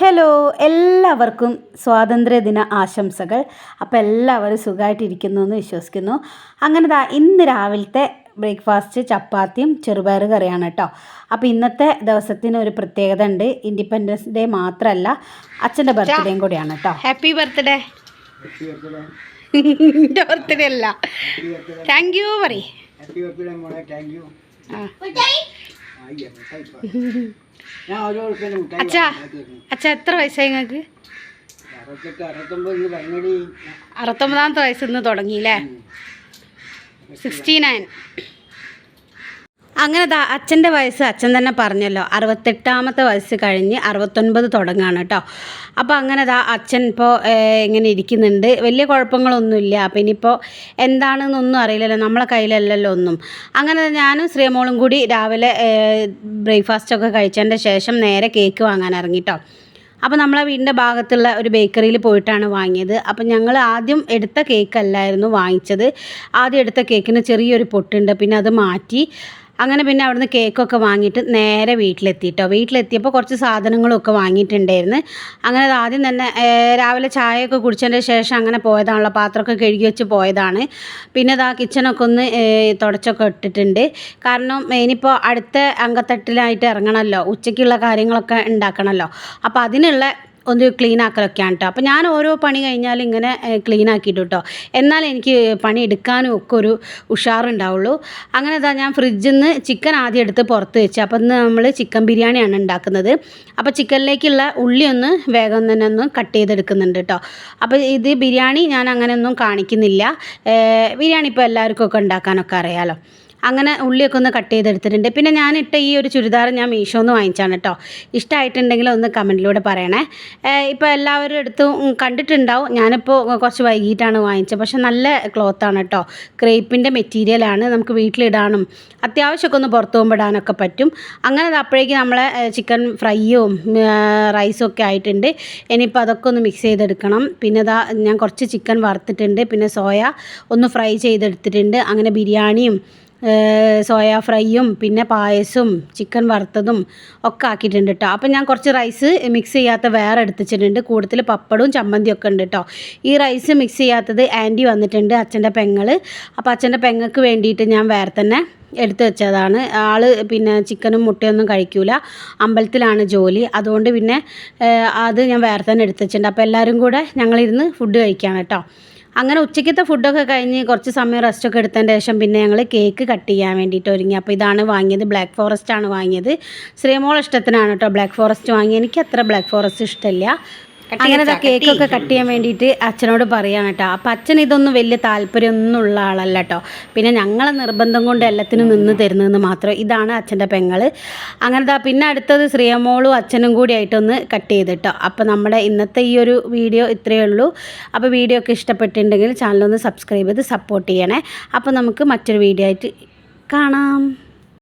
Hello എല്ലാവർക്കും സ്വാതന്ത്ര്യദിന ആശംസകൾ. അപ്പോൾ എല്ലാവരും സുഖമായിട്ടിരിക്കുന്നു എന്ന് വിശ്വസിക്കുന്നു. അങ്ങനെ ദാ ഇന്ന് രാവിലത്തെ ബ്രേക്ക്ഫാസ്റ്റ് ചപ്പാത്തിയും ചെറുപയർ കറിയാണ് കേട്ടോ. അപ്പോൾ ഇന്നത്തെ ദിവസത്തിന് ഒരു പ്രത്യേകത ഉണ്ട്. ഇൻഡിപെൻഡൻസ് ഡേ മാത്രമല്ല അച്ഛന്റെ ബർത്ത്ഡേയും കൂടിയാണ് കേട്ടോ. ഹാപ്പി ബർത്ത്ഡേ എന്റെ ബർത്ത്ഡേ അല്ല. താങ്ക് യു പറയും. ആ. അച്ഛാ. അച്ഛാ എത്ര വയസ്സായി നിങ്ങൾക്ക്? അറുപത്തൊമ്പതാമത്തെ വയസ്സിൽ നിന്ന് തുടങ്ങിയില്ലേ? സിക്സ്റ്റി നയൻ അങ്ങനെ അച്ഛന്റെ വയസ്സ് അച്ഛൻ തന്നെ പറഞ്ഞല്ലോ. അറുപത്തെട്ടാമത്തെ വയസ്സ് കഴിഞ്ഞ് അറുപത്തൊൻപത് തുടങ്ങാണ് കേട്ടോ അപ്പോൾ അങ്ങനെ ദാ അച്ഛൻ ഇപ്പോൾ ഇങ്ങനെ ഇരിക്കുന്നുണ്ട്. വലിയ കുഴപ്പങ്ങളൊന്നുമില്ല. അപ്പോൾ ഇനിയിപ്പോൾ എന്താണെന്നൊന്നും അറിയില്ലല്ലോ. നമ്മളെ കയ്യിലല്ലല്ലോ ഒന്നും. അങ്ങനെ ഞാനും ശ്രീമോളും കൂടി രാവിലെ ബ്രേക്ക്ഫാസ്റ്റൊക്കെ കഴിച്ചതിന്റെ ശേഷം നേരെ കേക്ക് വാങ്ങാൻ ഇറങ്ങി കേട്ടോ അപ്പോൾ നമ്മളെ വീടിന്റെ ഭാഗത്തുള്ള ഒരു ബേക്കറിയിൽ പോയിട്ടാണ് വാങ്ങിയത്. അപ്പോൾ ഞങ്ങൾ ആദ്യം എടുത്ത കേക്കല്ലായിരുന്നു വാങ്ങിച്ചത്. ആദ്യം എടുത്ത കേക്കിന് ചെറിയൊരു പൊട്ടുണ്ട്. പിന്നെ അത് മാറ്റി. അങ്ങനെ പിന്നെ അവിടുന്ന് കേക്കൊക്കെ വാങ്ങിയിട്ട് നേരെ വീട്ടിലെത്തിയിട്ടോ വീട്ടിലെത്തിയപ്പോൾ കുറച്ച് സാധനങ്ങളൊക്കെ വാങ്ങിയിട്ടുണ്ടായിരുന്നു. അങ്ങനെ അത് ആദ്യം തന്നെ രാവിലെ ചായയൊക്കെ കുടിച്ചതിന്റെ ശേഷം അങ്ങനെ പോയതാണല്ലോ. പാത്രമൊക്കെ കഴുകി വെച്ച് പോയതാണ്. പിന്നെ അത് ആ കിച്ചണൊക്കെ ഒന്ന് തുടച്ചൊക്കെ ഇട്ടിട്ടുണ്ട്. കാരണം ഇനിയിപ്പോൾ അടുത്ത അങ്കത്തട്ടിലായിട്ട് ഇറങ്ങണമല്ലോ ഉച്ചയ്ക്കുള്ള കാര്യങ്ങളൊക്കെ ഉണ്ടാക്കണമല്ലോ അപ്പോൾ അതിനുള്ള ഒന്ന് ക്ലീൻ ആക്കലൊക്കെയാണ് കേട്ടോ അപ്പോൾ ഞാൻ ഓരോ പണി കഴിഞ്ഞാൽ ഇങ്ങനെ ക്ലീൻ ആക്കിയിട്ട് കേട്ടോ എന്നാൽ എനിക്ക് പണി എടുക്കാനും ഒക്കെ ഒരു ഉഷാറുണ്ടാവുള്ളൂ. അങ്ങനെ ഇതാ ഞാൻ ഫ്രിഡ്ജിൽ നിന്ന് ചിക്കൻ ആദ്യം എടുത്ത് പുറത്ത് വെച്ച്. അപ്പോൾ ഇന്ന് നമ്മൾ ചിക്കൻ ബിരിയാണിയാണ് ഉണ്ടാക്കുന്നത്. അപ്പോൾ ചിക്കനിലേക്കുള്ള ഉള്ളി ഒന്ന് വേഗം തന്നെ ഒന്ന് കട്ട് ചെയ്തെടുക്കുന്നുണ്ട് കേട്ടോ അപ്പോൾ ഇത് ബിരിയാണി ഞാൻ അങ്ങനെയൊന്നും കാണിക്കുന്നില്ല. ബിരിയാണി ഇപ്പോൾ എല്ലാവർക്കും ഒക്കെ ഉണ്ടാക്കാനൊക്കെ അറിയാമല്ലോ അങ്ങനെ ഉള്ളിയൊക്കെ ഒന്ന് കട്ട് ചെയ്തെടുത്തിട്ടുണ്ട്. പിന്നെ ഞാൻ ഇട്ട ഈ ഒരു ചുരിദാർ ഞാൻ മീഷോന്ന് വാങ്ങിച്ചാണ് കേട്ടോ ഇഷ്ടമായിട്ടുണ്ടെങ്കിൽ ഒന്ന് കമന്റിലൂടെ പറയണേ. ഇപ്പോൾ എല്ലാവരും എടുത്തും കണ്ടിട്ടുണ്ടാവും. ഞാനിപ്പോൾ കുറച്ച് വൈകിട്ടാണ് വാങ്ങിച്ചത്. പക്ഷെ നല്ല ക്ലോത്താണ് കേട്ടോ ക്രേപ്പിന്റെ മെറ്റീരിയലാണ് നമുക്ക് വീട്ടിലിടാനും അത്യാവശ്യമൊക്കെ ഒന്ന് പുറത്തു പോകുമ്പോൾ ഇടാനൊക്കെ പറ്റും. അങ്ങനെ അപ്പോഴേക്ക് നമ്മളെ ചിക്കൻ ഫ്രൈയും റൈസും ഒക്കെ ആയിട്ടുണ്ട്. ഇനിയിപ്പോൾ അതൊക്കെ ഒന്ന് മിക്സ് ചെയ്തെടുക്കണം. പിന്നെ ഇതാ ഞാൻ കുറച്ച് ചിക്കൻ വറുത്തിട്ടുണ്ട്. പിന്നെ സോയ ഒന്ന് ഫ്രൈ ചെയ്തെടുത്തിട്ടുണ്ട്. അങ്ങനെ ബിരിയാണിയും സോയ ഫ്രൈയും പിന്നെ പായസവും ചിക്കൻ വറുത്തതും ഒക്കെ ആക്കിയിട്ടുണ്ട് കേട്ടോ അപ്പം ഞാൻ കുറച്ച് റൈസ് മിക്സ് ചെയ്യാത്ത വേറെ എടുത്തിട്ടുണ്ട് കൂടുതൽ പപ്പടവും ചമ്മന്തിയും ഒക്കെ ഉണ്ട് കേട്ടോ ഈ റൈസ് മിക്സ് ചെയ്യാത്തത് ആന്റി വന്നിട്ടുണ്ട് അച്ഛന്റെ പെങ്ങൾ അപ്പോൾ അച്ഛന്റെ പെങ്ങൾക്ക് വേണ്ടിയിട്ട് ഞാൻ വേറെ തന്നെ എടുത്തു വെച്ചതാണ്. ആൾ പിന്നെ ചിക്കനും മുട്ടയൊന്നും കഴിക്കൂല. അമ്പലത്തിലാണ് ജോലി. അതുകൊണ്ട് പിന്നെ അത് ഞാൻ വേറെ തന്നെ എടുത്തു വെച്ചിട്ടുണ്ട്. അപ്പോൾ എല്ലാവരും കൂടെ ഞങ്ങളിരുന്ന് ഫുഡ് കഴിക്കുകയാണ് കേട്ടോ അങ്ങനെ ഉച്ചയ്ക്കത്തെ ഫുഡൊക്കെ കഴിഞ്ഞ് കുറച്ച് സമയം റെസ്റ്റൊക്കെ എടുത്തതിന് ശേഷം പിന്നെ ഞങ്ങൾ കേക്ക് കട്ട് ചെയ്യാൻ വേണ്ടിയിട്ട് ഒരുങ്ങി. അപ്പോൾ ഇതാണ് വാങ്ങിയത്. ബ്ലാക്ക് ഫോറസ്റ്റ് ആണ് വാങ്ങിയത്. ശ്രീമോൾ ഇഷ്ടത്തിനാണ് കേട്ടോ ബ്ലാക്ക് ഫോറസ്റ്റ് വാങ്ങി. എനിക്ക് അത്ര ബ്ലാക്ക് ഫോറസ്റ്റ് ഇഷ്ടമില്ല. അങ്ങനെ ദാ കേക്കൊക്കെ കട്ട് ചെയ്യാൻ വേണ്ടിയിട്ട് അച്ഛനോട് പറയാണ് കേട്ടോ. അപ്പം അച്ഛൻ ഇതൊന്നും വലിയ താല്പര്യമൊന്നും ഉള്ള ആളല്ല കേട്ടോ. പിന്നെ ഞങ്ങളെ നിർബന്ധം കൊണ്ട് എല്ലാത്തിനും നിന്ന് തരുന്നതെന്ന് മാത്രം ഇതാണ് അച്ഛന്റെ പെങ്ങൾ അങ്ങനത്തെ പിന്നെ അടുത്തത് ശ്രീയമോളും അച്ഛനും കൂടി ആയിട്ടൊന്ന് കട്ട്. ചെയ്തിട്ടോ അപ്പോൾ നമ്മുടെ ഇന്നത്തെ ഈ ഒരു വീഡിയോ ഇത്രയേ ഉള്ളൂ. അപ്പോൾ വീഡിയോ ഒക്കെ ഇഷ്ടപ്പെട്ടിട്ടുണ്ടെങ്കിൽ ചാനലൊന്ന് സബ്സ്ക്രൈബ് ചെയ്ത് സപ്പോർട്ട് ചെയ്യണേ. അപ്പോൾ നമുക്ക് മറ്റൊരു വീഡിയോ ആയിട്ട് കാണാം.